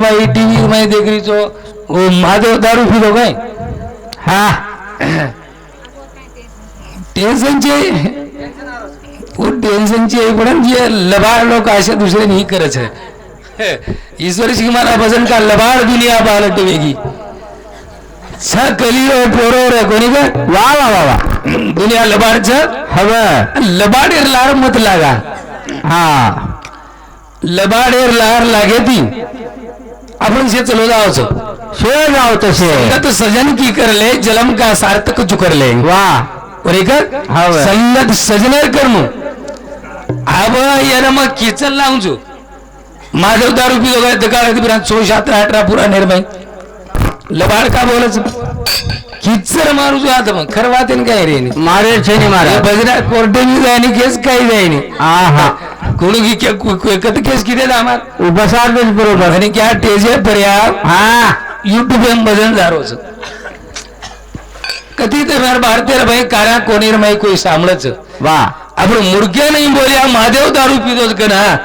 T TV में देख रही छो माधव दारू पीलो काय? हा. टेन्शन चे टेन्शन चे पण जे लबाड लोक असे दुसरे नाही करत है ईश्वर सिंह मला भजन का लबाड दुनिया बाल टीवेगी छ कलियो पोरो रे कोणी का वा वा वा वा. दुनिया लबाड छ हवा. लबाड लार मत लागा. हा. लबाडेर लार लागे ती. आपण से चलो जाओ सो सो जाओ तो से संगत सजन की कर ले जलम का सार्थक चुकर ले वाह और एक हाँ संगत कर मु अब यार मैं किचन लाऊं जो माधव दारू पी दोगे दिखा रहे थे बिरान सो शात्रा अठरा पुरा निर्मय लबाड का बोले सब किचन मारू जो आता खरवाते नहीं वाटेन काय रे मारे छे मारे बजरा कोर्टेनी जायनी केस काही जायनी हा हा कोणी एकत्र केस किती आम्हाला? उपसार बरोबर. आणि क्या टेजे पर्या? हा. युट्यूब एम भजन झारोच कधी ते मार भारतीय भाई कारा कोणीर माही कोणी सांभळच वा. महादेव दारू पितोच का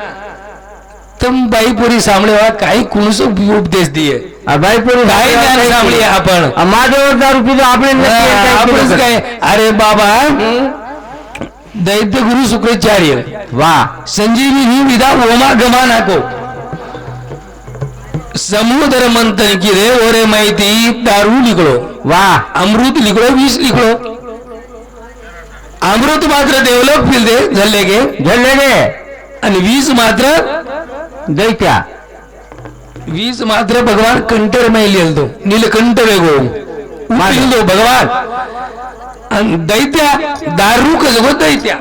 तुम तर बाईपुरी सांभळे वा काही कुणच उपदेश दिये. बाईपुरी काय सांभळी आपण. महादेव दारू पितो आपण आपणच काय? अरे बाबा दैत्य गुरु शुक्राचार्य। वा. संजीवी ही विधा होमा गमा नाको समुद्र मंथन की रे ओरे माहिती दारू लिखलो वा. अमृत लिखलो विष लिखलो अमृत मात्र देवलोक फिर दे झल्ले गे। झल्ले गे. आणि वीस मात्र दैत्या. वीस मात्र भगवान कंटर मै लिहिल तो नीलकंठ वेगो भगवान. आणि दैत्या दारूकच हो दैत्या.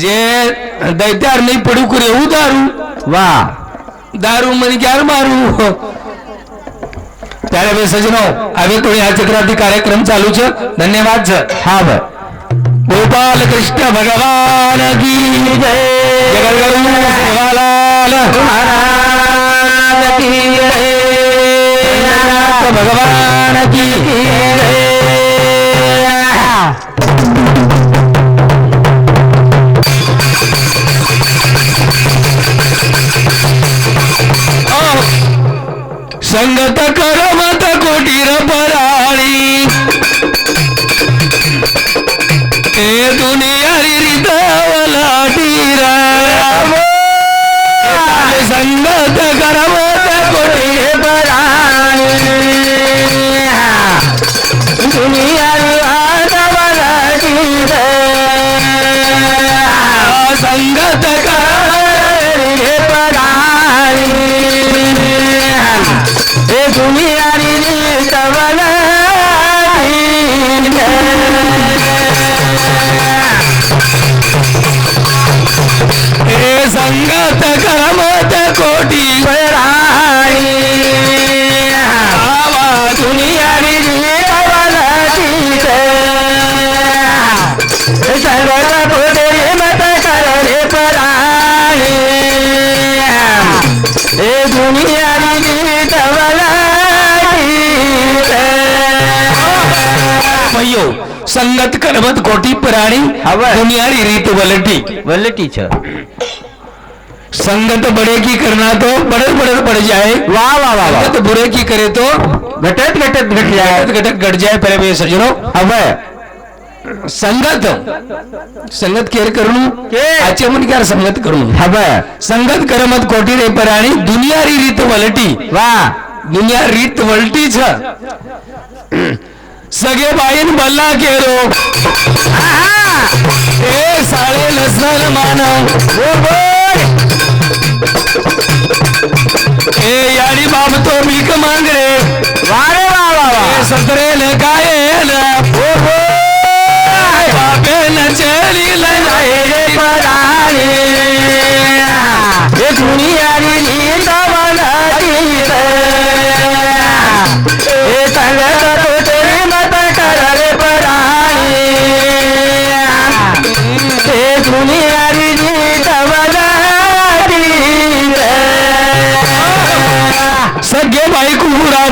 जे दैत्यार नाही पडू करे हो दारू. वा. दारू म्हणजे ग्यार मारू. त्यावेळेस सजनो अवे तुम्ही या चक्राती कार्यक्रम चालू छ धन्यवाद छ हा बर. गोपाल कृष्ण भगवान की जय. भगवान की जय. ಸಂಗತ ಕರ ए दुनिया री तवला भैयो संगत करमत कोटी पराणी हवं. दुनिया री रीत वलटी વલ્લટી છે संगत बड़े की करना तो बड़े बड़े पड़ जाए વાહ વાહ વાહ વાહ संगत बुरे की करे तो ઘટત ઘટત ઘટ જાય घटक घटक घट जाए पहले वे सजनो હવે संगत. संगत केर करणू आचमन केर संगत करू हा बा. संगत करमत कोटी रे पर आणि दुनियारी रीत वलटी. वा. दुनिया रीत वलटी छ. सगळे बाईन बल्ला केरो. ए साळे लसणार मानव ए याडी बाब तो मिल्क मांग रे. वारे वा वा सतरे काय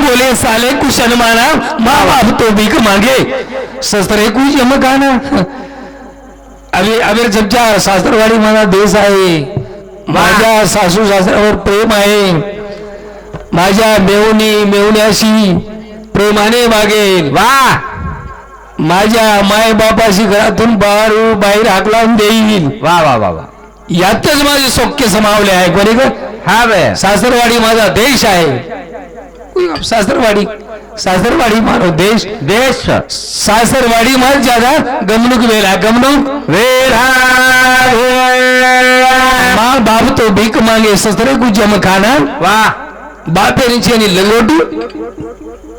बोले साले कुशन माना माँ बाप तो भीख मांगे. ससरे कुछ यम गाना अभी अभी जबच्या सासरवाडी माझा देश आहे. माझ्या सासू सासऱ्यावर प्रेम आहे. माझ्या मेवणी मेवण्याशी प्रेमाने वागेल. वा. माझ्या माय बापाशी घरातून बाहेर बाहेर हाकलावून देईल. वा वा वा वा. यातच माझे सौख्य समावले आहे बरे ग हा बे. सासरवाडी माझा देश आहे. सासरवाडी. सासरवाडी मानो देश देश सासरवाडी माझ ज्यादा गमणूक वेला गमणूक वेला माँ बाप तो भीख मांगे ससरे को जम खाना। वा बापे नीचे नहीं लंगोटी।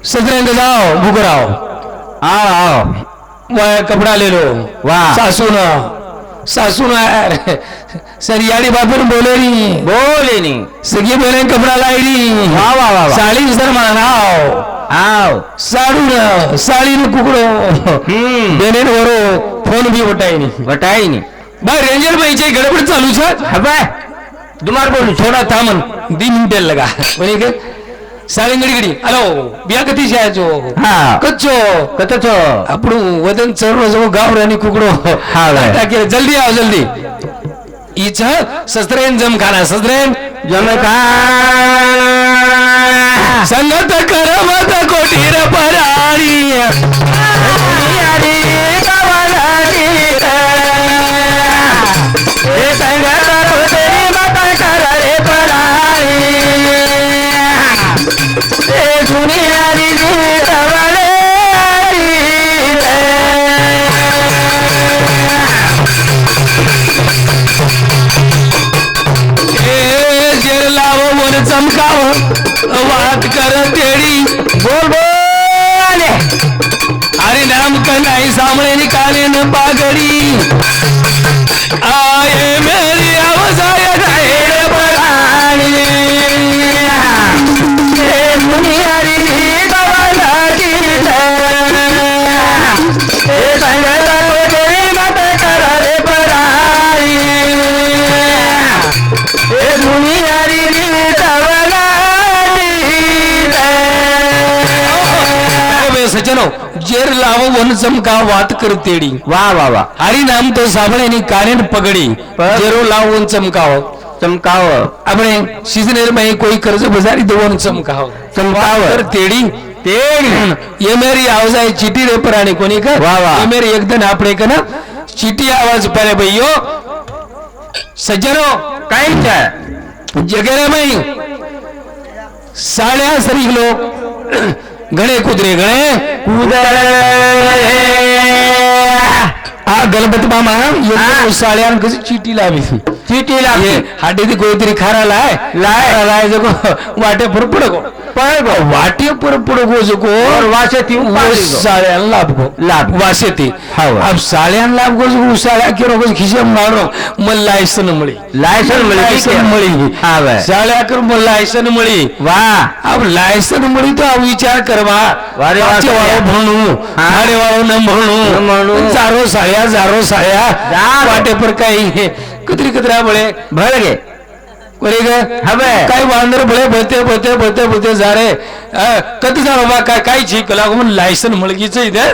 ससरे के जाओ भूख रहो आओ आओ। वह कपड़ा ले लो। वाह। सासू ना सासू ना सरियाड़ी बापे ने बोले नहीं बोले नहीं सगी बहने कपड़ा लाई नहीं वाह वाह वाह वाह। साड़ी सर मानाओ आओ साडू ना साड़ी ने कुकड़ो हम्म बेने ने वरो फोन भी उठाई नहीं बटाई नहीं बा रेंजर भाई चे गड़बड़ चालू छे હવે तुम्हार बोल थोड़ा थामन दी मिनिट लगा बने के સાડી ઘડી ઘડી હલો બ્યા કથી છે જો હા. કચ્ચો કતો છો આપણું વદન ચરણો જેવો ગાવરાની કુકડો હા, ભાઈ. ટાકે જલ્દી આવો જલ્દી ઈ છે સસ્ત્રેન જમખાના સસ્ત્રેન જમકા ಸಂಗತ ಕರಮತ ಕೊಟ್ಟಿರ ಪರಾಣಿ चमकाव वाट कर तेरी बोल बोल. हरिनाम कन्हाई सामळे निकाले न पागडी. લાવો વન ચમકા વાત કર તેડી વાહ વાહ વાહ હરી નામ તો સાંભળે ની કાને ન પગડી પર- જેરો લાવો વન ચમકાવો ચમકાવો આપણે સિઝનર માં કોઈ કર્જ બજારી દેવો ને ચમકાવો ચમકાવો. વાત કર તેડી તેડી એ મેરી આવજાય ચીટી રે પરાણી કોની કર વાહ, વાહ. એ મેરી એકદમ આપણે કને ચીટી આવાજ પડે ભઈઓ સજ્જનો કઈ છે જગેરે મઈ સાડ્યા શરીફ લોક गळे कुत्रे गळे आ गणपती मामा साळ्यान कशी चिटी लावी चिटी लावी हाडी ती कोणीतरी खारा लाय. लाय. लाय जगो वाटे भरपूर गो ಪಳಗ ವಾಟಿ ಪುರ ಪುಡಗೋಜಕ್ಕೂ ವಾಸತಿ ಸಾಳ್ಯಾನ ಲಾಭ ಲಾಭ ವಾಸತಿ ಅವ್ ಸಾಳ್ಯಾನ ಲಾಭ ಗೋಜ್ ಸಾಳೆ ಹಾಕಿರೋ ಗೋಜ್ ಖಿಸೆ ಮಾಡೋ ಮಲ್ ಲಾಯ್ಸನ್ ಮಳಿ ಲಾಯ್ಸನ್ ಮಳಿ ಮಳಿ ಸಾಳೆ ಹಾಕಿರೋ ಮಲ್ ಲಾಯ್ಸನ್ ಮಳಿ ವಾ ಅವ್ ಲಾಯ್ಸನ್ ಮಳಿ ತೋ ಅವ್ ವಿಚಾರ करवा वारे वाळो म्हणू वारे वाळो न म्हणू जारो साया जारो साया वाटे पर काही कत्री कत्र्या बळे भळ गे काय वांदर भळे भलते भलते भलते जा रे कधी झालं बा काय काय जी कलागो म्हणून लायसन मुलगीच इथे.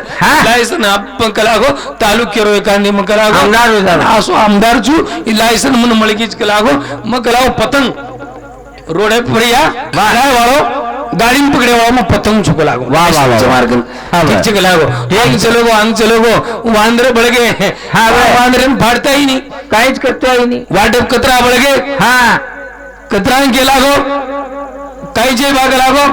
लायसन आपण कलागो तालुक्यारो एखादी मग कलागो असो आमदार चू लायसन म्हणून मळगीच कलागो मग कला पतंग. रोडे फुरिया या. काय वाळो. गाड़ी में पकड़े मग पतंग चुकू लागो. वाह मार्ग ठीक लागो एक चलो गो अंग चलो गो. वांद्रे बळगे. गए हां फाड़ता ही काहीच करता ही वाटप कतरा बळगे. हा. कतरांके लागो जे भाग लागो?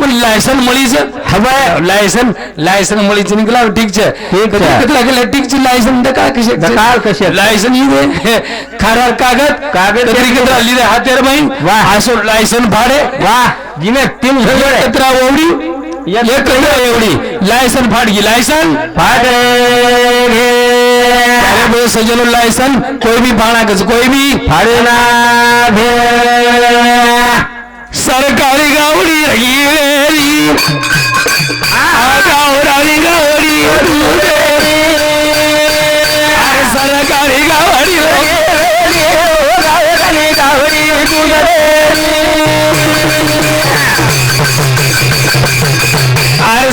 मग लायसन मळीच हवा लायसन लायसन मळीच निघला ठीक छे. ठीक छे. लायसन का कशे का कशे लायसन ही दे. खारार कागद कागद तरी कतरा ली हातेर बाई वा. हासो लायसन फाडे वा. जिने तीन कतरा ओवडी एक एवढी. Licence फाडगी licence? फाडे हमारे सजन सजनुल्ला कोई भी भाड़ा कस कोई भी फाड़ना भे सरकारी गावड़ी रही वेरी गावड़ी गावड़ी सरकारी गावड़ी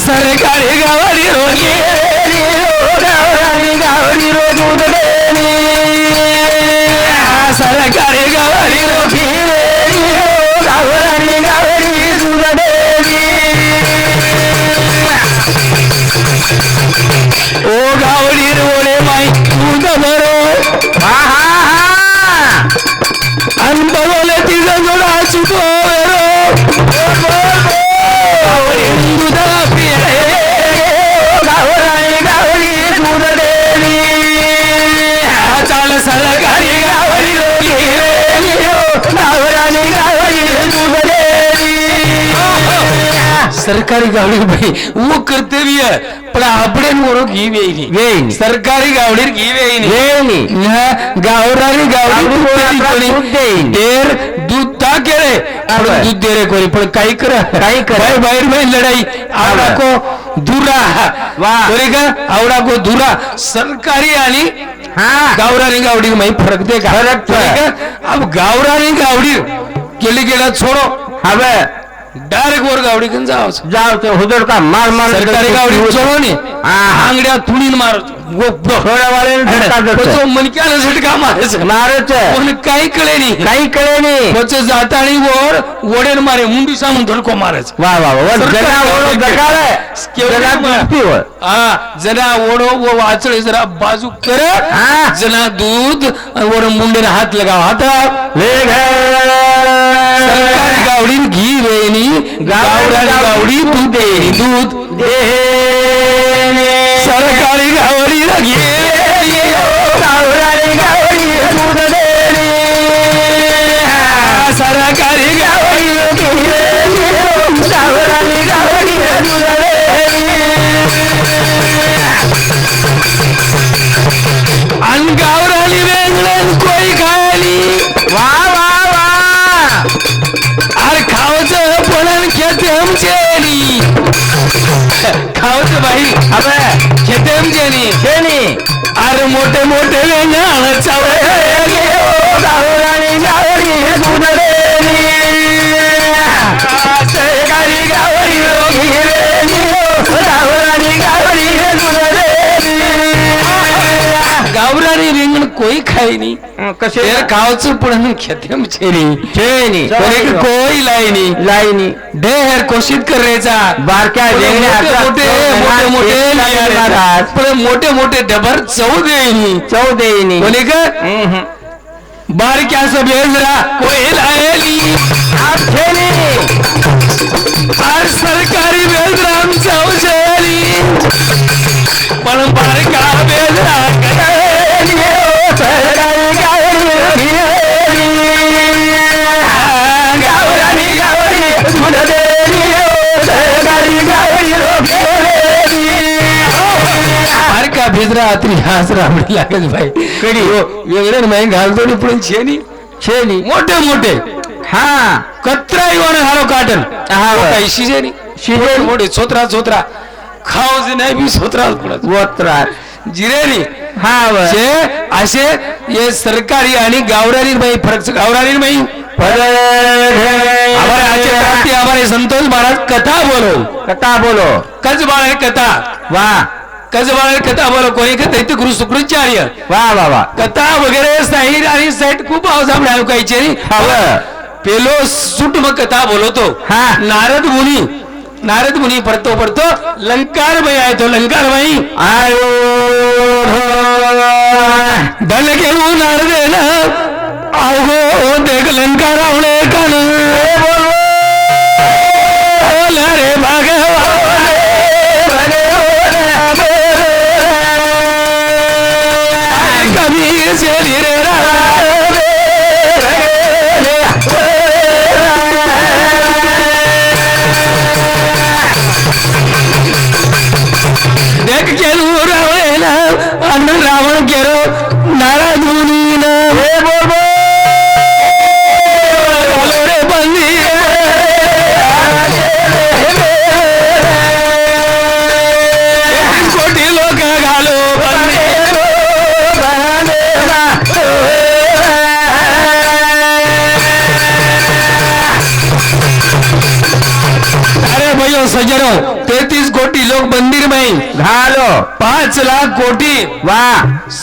सरकारी गावड़ी रोगी சரகாரி ಸರ್ಕಾರಿ ಗಾವಡಿಗೆ ಬೈ ಊ ಕರ್ತವ್ಯ ಪಡ ಅಪ್ಪಡೇನ್ ಊರೋಗ್ ಈ ವೇಯ್ನಿ ವೇಯ್ನಿ ಸರ್ಕಾರಿ ಗಾವಡಿರ್ಗ್ ಈ ವೇಯ್ನಿ ವೇಯ್ನಿ गावरारी गावडी कोणी देर दूध ता रे आपण दूध दे रे कोणी पण काही कर? काही कर? बाहेर बाहेर लढाई. आवडा को धुरा. वा. का? आवडा को धुरा. सरकारी आणि हा. गावरानी गावडी माही फरक दे का? फरक अब गावरानी गावडी केली गेला छोडो. हवे डायरेक्ट वर गावडी घेऊन जावं जाव ते हुदड का मार मार सरकारी गावडी चोळवणी हांगड्या तुडीन मारतो. मनक्याला झटका मारायचं. मारायचं पण काही कळे नाही. काही कळे नाही. पच जाताळी वर वडेन मारे मुंडी सांगून धडको मारायचं. वा वा हा जरा ओढो व वाचळे जरा बाजू करत जना दूध वर मुंडेने हात लगाव हात वेग गावडीन घी वेणी गावडा गावडी तू दे दूध दे सरकारी गावडी घे गावडी दूध दे सरकारी गावडी गावडी दूध दे गावडा చెతం చేయని కావచ్చు భాయి అవే చెతం చేయని చేయని అరే మొట్ట మొట్ట వేగా అనొచ్చావే कोई खाई नहीं। कशे खायनी कसे खावचं पुढे खेतम छेनी छेनी कोई कोई लाई नहीं। लाई नहीं। लायनी हर कोशिश कर रहे था बार क्या रेचा बारक्या मोठे मोटे मोटे पर मोटे मोटे डबर चव देईनी चव नहीं। बोले का? बार क्या सब ये जरा? कोई लाई नहीं। अत्री हास रामडी लागत भाई कडी. वेगळे नाही घालतो पण शेनी शेनी मोठे मोठे. हा. कत्रा येऊन हारो काटन. हा, शिजेनी शिजेनी. मोठे छोत्रा छोत्रा. खाव जे नाही छोत्रा पडत वत्रात जिरेनी हा व. असे हे सरकारी आणि गावरानी बाई फरक. गावरानी बाई. संतोष महाराज कथा बोलो. कथा बोलो. कच बाळे कथा. वाह बाळे कथा बोलो कोणी का दैत्य गुरु शुक्राचार्य वाह वाह वाह कथा वगैरे साईड आणि साईड खूप नाही हवं. पेलो सुट मग कथा बोलवतो. हा. नारद मुनी नारद मुनी पडतो पडतो. लंकार बाई आहे तो लंकार बाई. आयो धन घेऊन नारदेन आहो देख लंकार आवळे कान कभी से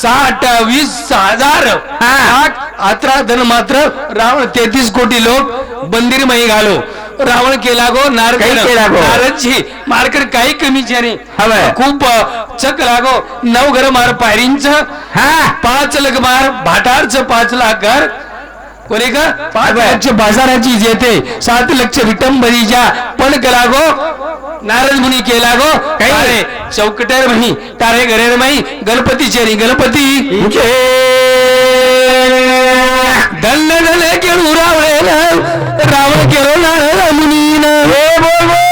साठ वीस हजार. आठ अठरा धन मात्र रावण तेहतीस कोटी लोक मंदिरमध्ये घालो. रावण केला गो नारद केला गो. मारकर काही कमीचे नाही. हवंय. खूप चक लागो. नऊ घर मार पायरींच. हा. पाच लाख मार भाटारच पाच लाख घर. कोणी का? पाच. लक्ष बाजाराची जेते सात लक्ष विटंबरीच्या. पण केला गो नारद मुनी केला गो. काही अरे चौकटर म्हणी तारे घरेर माई गणपती चेरी गणपती. दल्ल दल्ल केळू रावळे रावण केलो नारद मुनीन. हे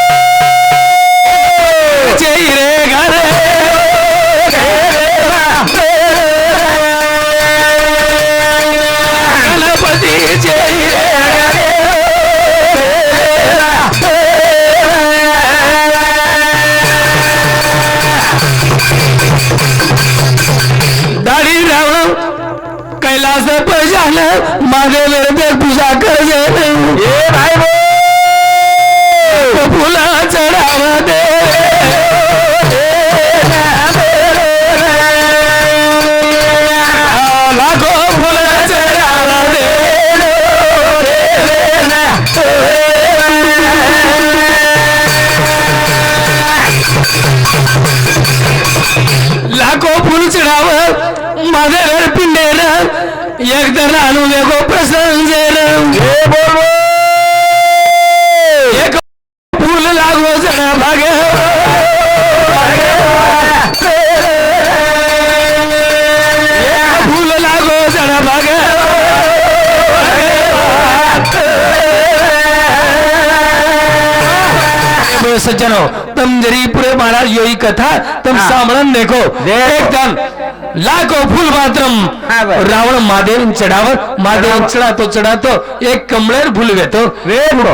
मागे वेळ तुझा कर्ज ए भाई आणू वेगो प्रसंगेर एक फुल लागो भागे फुल लागो जरा भागे सज्जनो तुम जरी पूरे महाराज योही कथा तुम हाँ। सामरण देखो। देखो। एकदम लाखो फूल मात्रम. भाई। रावण महादेव चढावर महादेव चढातो चढातो. एक कमळेर फुल घेतो.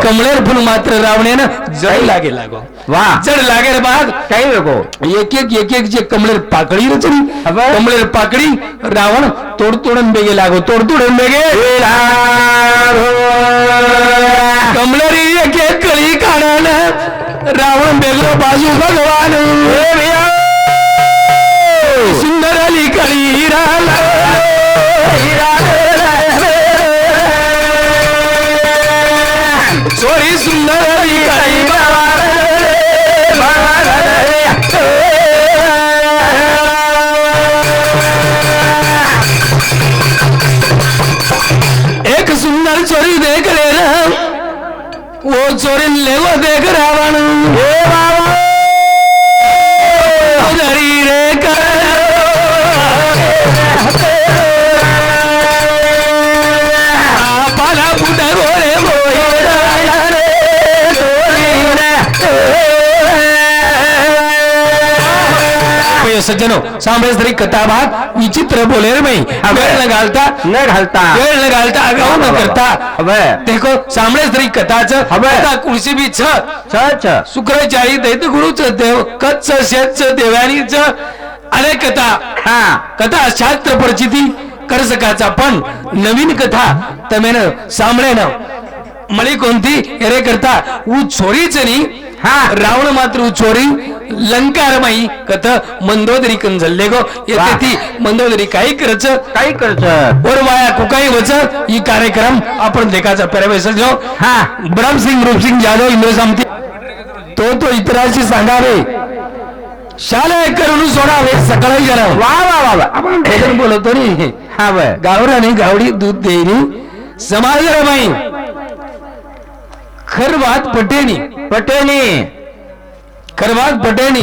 कमळेर फुल मात्र रावणेनं जड लागे लागो. वाह जड लागे बाद काही नको. एक एक एक एक जे कमळेर पाकळी रचली. कमळेर पाकळी रावण तोड तोडन बेगे लागो. तोड तोडन बेगे. कमळरी एक एक कळी काढान रावण बेगलो बाजू भगवान. सुंदर अली कळी हिराला चोरी सुंदर अली कळी एक सुंदर चोरी देख ले रहा वो चोरी ले वो देख रावण सज्जनो कथा भाग विचित्र बोले बाई. वेळ न घालता न घालता. वेळ न घालता आगाऊ न करता. अबे. देखो तरी कथाच. कथा कुळशी बी छ. शुक्राचारी दैत गुरुच देव कच्च शेतच देवानीच अनेक कथा. हा. कथा शास्त्र परिचिती करसकाचा पण. नवीन कथा. तमेन सांभळेन मळी कोणती? हेरे करता. ऊ छोरीच नी हा. रावण मात्र ऊ छोरी लंकारमाई कथ मंदोदरी कंजल्ले गो. येते. ती मंदोदरी काही करच. काही करत और वाया कुकाई वच. ही कार्यक्रम आपण देखाचा प्रवेश जो. हा. ब्रह्मसिंग रूपसिंग जाधव इंद्र सामती. तो तो इतरांशी सांगावे. शाला करून सोडावे सकाळी जरा वा वा वा वा. आपण बोलवतो नी. हा बर. गावराने गावडी दूध देईनी. समाज रमाई खरवात पटेनी. पटेनी. खरवात पटेनी.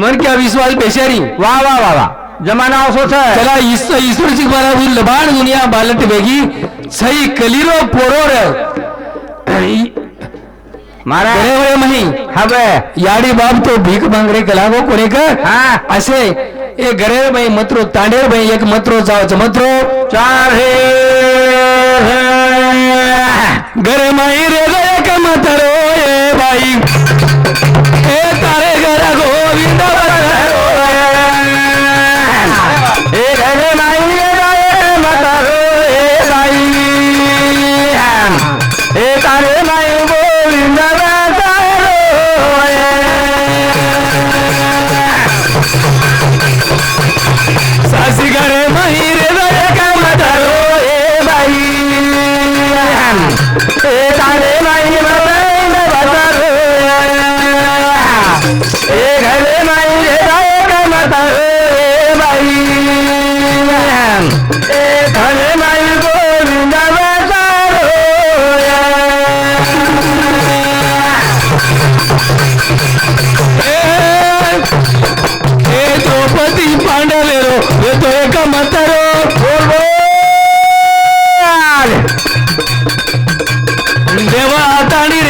मन क्या विश्वास बेचारी वा वा वा वा. जमाना असो छ चला ईश्वर ईश्वरची मला लबाड दुनिया बालट बेगी सही कलिरो पोरोर. महाराज. बरे बरे म्हणी हा बर याडी बाब तो भीक मांगरे कलागो कोणी का हा. असे. ए गरे बाई मत्रो तांडेर बाई एक मत्रो जावच मत्रो. चार हे. गरे माई रे. गया का मतरो पांडवेरो ये तो एक मतरो देवा ताणी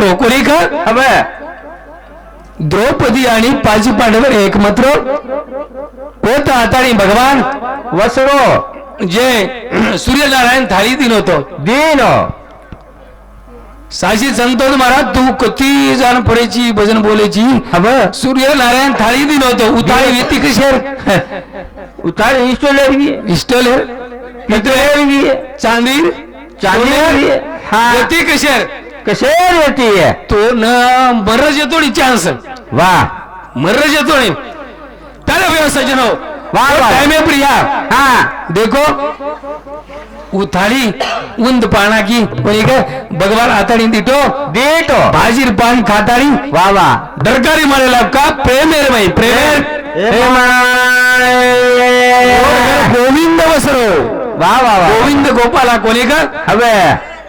गोविंद मतारो पांडव रे एकत्र कोणी का? अब द्रौपदी आणि पाची पांडवर एकत्र होत आणि भगवान वसरो जे सूर्यनारायण थाळी दिन होतो दीन. साशी संतोष महाराज तू कती जाण पडायची भजन बोलायची अब सूर्यनारायण थाळी दिन होतो उतारी व्यक्ती कशेर भी इष्टल पितळेर भी चांदी चांदी हा. व्यक्ती कशेर कसे येते है तो न मरज येतो चान्स वाह मरज येतो त्याला व्यवस्था जनो वाह, वाह. टाइम है प्रिया. हाँ. देखो. उथाळी उंद पाना की कोणी काय? भगवान आताडी दिटो. दीटो. भाजीर पान खाताळी. वाह वाह दरकारी मारेला का प्रेमेर बाई प्रेमेर गोविंद वसरो वाह वाह वाह गोविंद गोपाला कोणी का? अबे.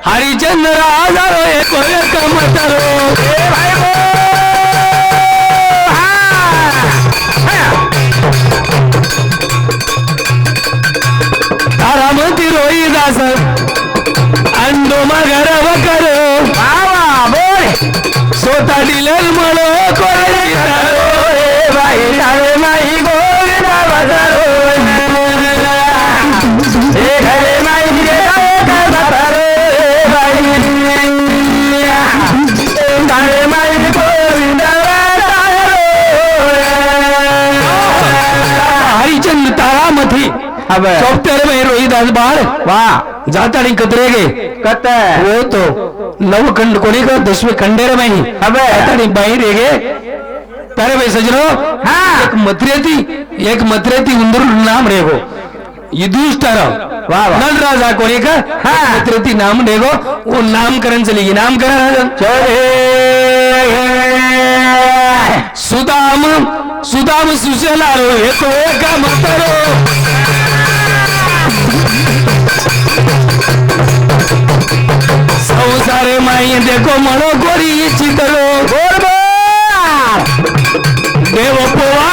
हरिचंद्र आजारो एक एक मतरो तारामती रोई दास अंडो मगर वकर वाह वाह बोल स्वतः डिलर म्हणो तारामती अबे चौपटेर में रोहिदास बाळ वाह। जाताडी कतरे गे कत हो। तो नवखंड कोणी का दसवे खंडेर माही अबे. जाताडी बाहेर गे तारे भाई सजनो हाँ. एक मत्रेती एक मत्रेती उंदर नाम रेगो युधिष्ठर। वाह, वाह. नल राजा कोणी का हाँ. मत्रेती नाम रेगो वो नामकरण चली नामकरण सुदाम सुदाम सुशेलारो हे तो एका मतरो संसारे माई देखो मनो गोरी चितरो बोल बोल देव पोवा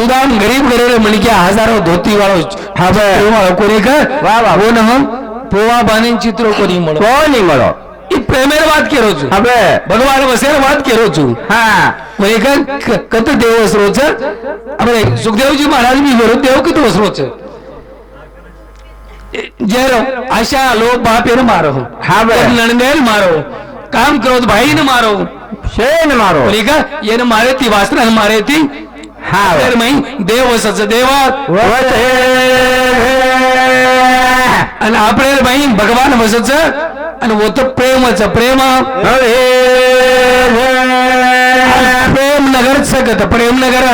સુદાન ગરીબ ઘરે મણક્યા હજારો ધોતી વાળો ઠાબા કોની કર? વાહ વાહ બોન હમ? પોવા બાની ચિત્રો કોની મળો? કોની મળો? ઈ પ્રેમેર વાત કેરો છું. હવે ભગવાન વસેર વાત કેરો છું. હા. કોની કર? કત દેવ અસરો છે? આપણે સુખદેવજી મહારાજ બી ગરો દેવ કતો અસરો છે? જેરો આશા લો બાપેર મારો. હા બે નણદેલ મારો. કામ ક્રોધ ભાઈને મારો. શેન મારો? કોની કર? એને મારેતી વાસના મારેતી हा तर माही देव सच देव आणि आपले माही भगवान वसच आणि होत प्रेमच प्रेम. प्रेम नगर सगत प्रेम नगर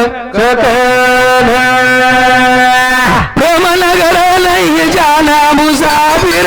प्रेम नगर नाही जाना मुसाफिर.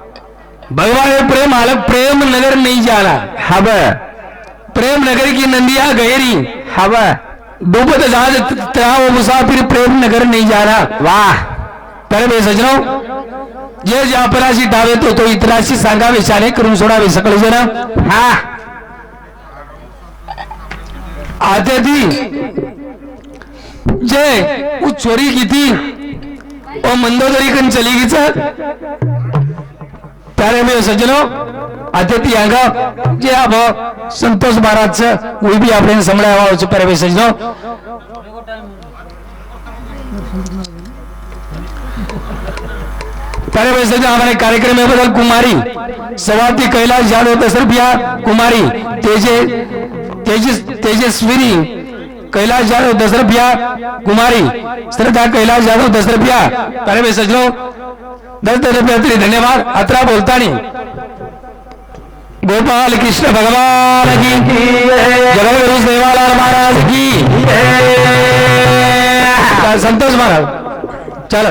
भगवान प्रेम आलक प्रेम नगर नहीं जाना हब। प्रेम नगर की नंदिया गहरी हब। डूबत जहाज तराव मुसाफिर प्रेम नगर नहीं जाना वाह। तर बे सजनो जे जे अपराशी डावे तो तो इतराशी सांगावे शाने करून सोडावे सकळ जण हा। आते ती जे उ चोरी की थी ओ मंदोदरी कन चली गई प्यारे मेरे सज्जनों अतिथि आगा जे अब हो, संतोष महाराज से कोई भी आपने संभाला हुआ हो, प्यारे मेरे सज्जनों। प्यारे मेरे सज्जन हमारे कार्यक्रम में बदल कुमारी सवाती कैलाश जाधव तसरफ या कुमारी तेजे तेजस तेजस्विनी कैलाश जाधव दशरथ या कुमारी श्रद्धा कैलाश जाधव दशरथ या प्यारे मेरे सज्जनों दस दस रुपया तरी धन्यवाद. अत्रा बोलतानी. गोपाल कृष्ण भगवान की जगत गुरु सेवालाल महाराज की संतोष महाराज.